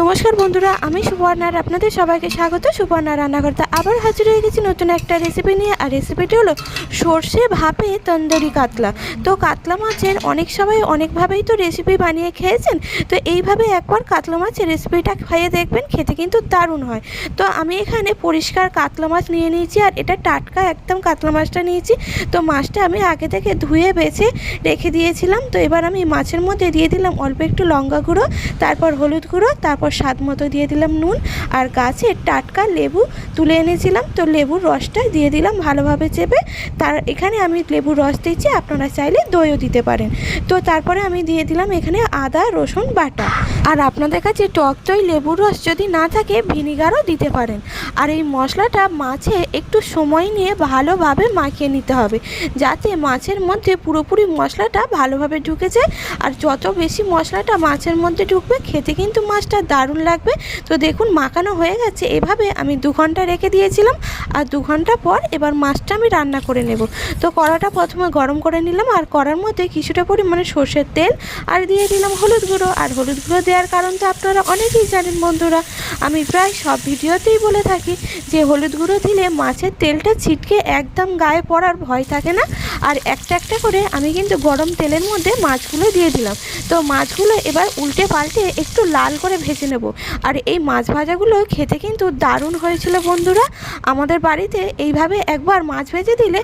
নমস্কার বন্ধুরা, আমি সুবর্ণার আপনাদের সবাইকে স্বাগত। সুবর্ণা রান্নাঘরতে আবার হাজির হয়ে গেছি নতুন একটা রেসিপি নিয়ে। আর রেসিপিটি হলো সর্ষে ভাপে তন্দুরি কাতলা। তো কাতলা মাছের অনেক সবাই অনেকভাবেই তো রেসিপি বানিয়ে খেয়েছেন। তো এইভাবে একবার কাতলা মাছের রেসিপিটা খাইয়ে দেখবেন, খেতে কিন্তু দারুণ হয়। তো আমি এখানে পরিষ্কার কাতলা মাছ নিয়ে নিয়েছি আর এটা টাটকা একদম কাতলা মাছটা নিয়েছি। তো মাছটা আমি আগে থেকে ধুয়ে বেছে রেখে দিয়েছিলাম। তো এবার আমি মাছের মধ্যে দিয়ে দিলাম অল্প একটু লঙ্কা গুঁড়ো, তারপর হলুদ গুঁড়ো, তারপর স্বাদ মতো দিয়ে দিলাম নুন আর গাছের টাটকা লেবু তুলে এনেছিলাম। তো লেবুর রসটা দিয়ে দিলাম ভালোভাবে চেপে। তার এখানে আমি লেবুর রস দিচ্ছি, আপনারা চাইলে দইও দিতে পারেন। তো তারপরে আমি দিয়ে দিলাম এখানে আদা, রসুন, বাটা। আর আপনাদের কাছে টক দই লেবুর রস যদি না থাকে, ভিনিগারও দিতে পারেন। আর এই মশলাটা মাছে একটু সময় নিয়ে ভালোভাবে মাখিয়ে নিতে হবে, যাতে মাছের মধ্যে পুরোপুরি মশলাটা ভালোভাবে ঢুকে যায়। আর যত বেশি মশলাটা মাছের মধ্যে ঢুকবে, খেতে কিন্তু মাছটা দারুণ লাগবে। তো দেখুন, মাখানো হয়ে গেছে। এভাবে আমি দু ঘণ্টা রেখে দিয়েছিলাম আর দু ঘণ্টা পর এবার মাছটা আমি রান্না করে নেব। তো কড়াটা প্রথমে গরম করে নিলাম আর কড়ার মধ্যে কিছুটা পরিমাণে সর্ষের তেল আর দিয়ে দিলাম হলুদ গুঁড়ো। আর হলুদ গুঁড়ো দেওয়ার কারণ তো আপনারা অনেকেই জানেন বন্ধুরা, আমি প্রায় সব ভিডিওতেই বলে থাকি যে হলুদ গুঁড়ো দিলে মাছের তেলটা ছিটকে একদম গায়ে পড়ার ভয় থাকে না। আর একটা একটা করে আমি কিন্তু গরম তেলের মধ্যে মাছগুলো দিয়ে দিলাম। তো মাছগুলো এবার উল্টে পাল্টে একটু লাল করে ভেজে নেব। আর এই মাছ ভাজাগুলো খেতে কিন্তু দারুণ হয়েছিল বন্ধুরা। আমাদের বাড়িতে এইভাবে একবার মাছ ভেজে দিলে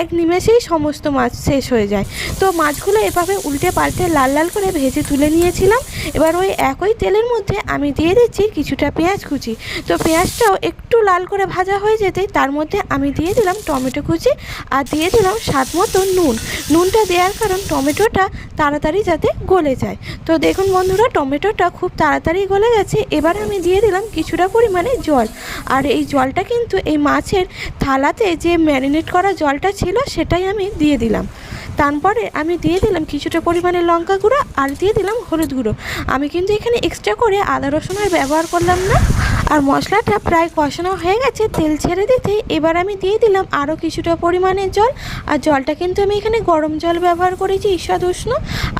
এক নিমেষেই সমস্ত মাছ শেষ হয়ে যায়। তো মাছগুলো এভাবে উল্টে পাল্টে লাল লাল করে ভেজে তুলে নিয়েছিলাম। এবার ওই একই তেলের মধ্যে আমি দিয়ে দিচ্ছি কিছুটা পেঁয়াজ কুচি। তো পেঁয়াজটাও একটু লাল করে ভাজা হয়ে যেতেই তার মধ্যে আমি দিয়ে দিলাম টমেটো কুচি আর দিয়ে দিলাম স্বাদ মতো নুন। নুনটা দেওয়ার কারণ টমেটোটা তাড়াতাড়ি যাতে গলে যায়। তো দেখুন বন্ধুরা, টমেটোটা খুব তাড়াতাড়ি গলে গেছে। এবার আমি দিয়ে দিলাম কিছুটা পরিমাণে জল। আর এই জলটা কিন্তু এই মাছের থালাতে যে ম্যারিনেট করা জলটা ছিল সেটাই আমি দিয়ে দিলাম। তারপরে আমি দিয়ে দিলাম কিছুটা পরিমাণে লঙ্কা গুঁড়ো আর দিয়ে দিলাম হলুদ গুঁড়ো। আমি কিন্তু এখানে এক্সট্রা করে আদা রসুনের ব্যবহার করলাম না। আর মশলাটা প্রায় কষানো হয়ে গেছে, তেল ছেড়ে দিতে। এবার আমি দিয়ে দিলাম আরও কিছুটা পরিমাণে জল। আর জলটা কিন্তু আমি এখানে গরম জল ব্যবহার করেছি ঈষৎ উষ্ণ।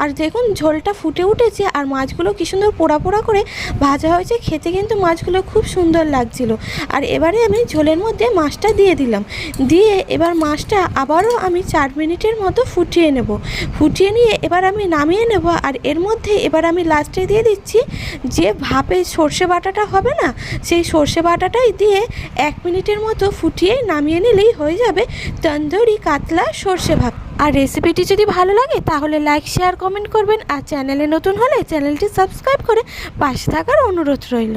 আর দেখুন, ঝোলটা ফুটে উঠেছে আর মাছগুলো কি সুন্দর পোড়া পোড়া করে ভাজা হয়েছে। খেতে কিন্তু মাছগুলো খুব সুন্দর লাগছিল। আর এবারে আমি ঝোলের মধ্যে মাছটা দিয়ে দিলাম। দিয়ে এবার মাছটা আবারও আমি চার মিনিটের মতো ফুটিয়ে নেব। ফুটিয়ে নিয়ে এবার আমি নামিয়ে নেব। আর এর মধ্যে এবার আমি লাস্টে দিয়ে দিচ্ছি যে ভাপে সর্ষে বাটাটা হবে না সেই সর্ষে বাটাটাই দিয়ে এক মিনিটের মতো ফুটিয়ে নামিয়ে নিলেই হয়ে যাবে তন্দুরি কাতলা সর্ষে ভাপ আর রেসিপিটি যদি ভালো লাগে, তাহলে লাইক, শেয়ার, কমেন্ট করবেন। আর চ্যানেলে নতুন হলে চ্যানেলটি সাবস্ক্রাইব করে পাশে থাকার অনুরোধ রইল।